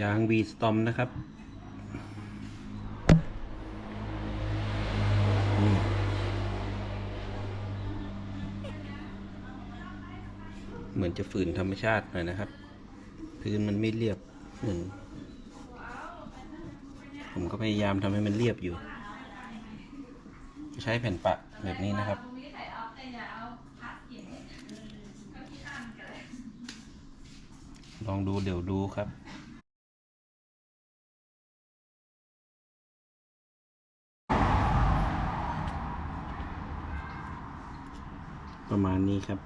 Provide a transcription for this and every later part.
ยางวีสตอมนะครับเหมือนจะฝืนธรรมชาติหน่อยนะครับ พื้นมันไม่เรียบเหมือนผมก็พยายามทำให้มันเรียบอยู่ ใช้แผ่นปะแบบนี้นะครับลองดูเดี๋ยวดูครับ ประมาณนี้ครับ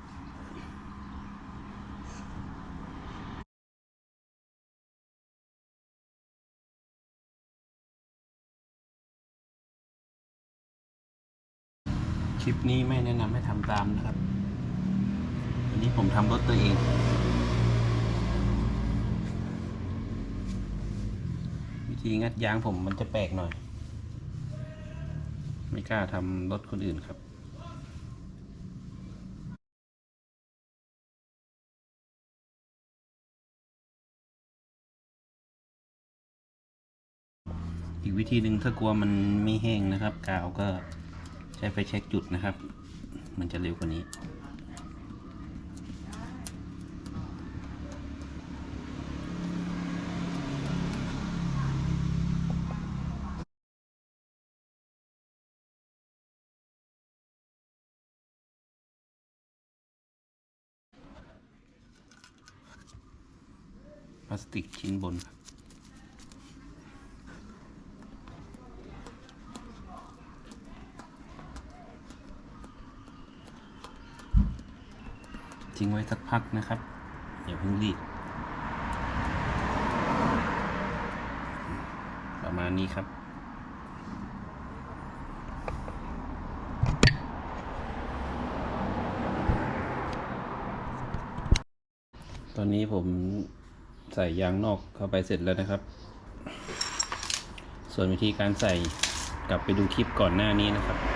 คลิปนี้ไม่แนะนำให้ทำตามนะครับ วันนี้ผมทำรถตัวเอง วิธีงัดยางผมมันจะแปลกหน่อย ไม่กล้าทำรถคนอื่นครับ อีกวิธีหนึ่งถ้ากลัวมันไม่แห้งนะครับ กาวก็ใช้ไฟเช็คจุดนะครับ มันจะเร็วกว่านี้พลาสติกชิ้นบนครับ ทิ้งไว้สักพักนะครับอย่าเพิ่งรีบประมาณนี้ครับตอนนี้ผมใส่ยางนอกเข้าไปเสร็จแล้วนะครับ ส่วนวิธีการใส่กลับไปดูคลิปก่อนหน้านี้นะครับ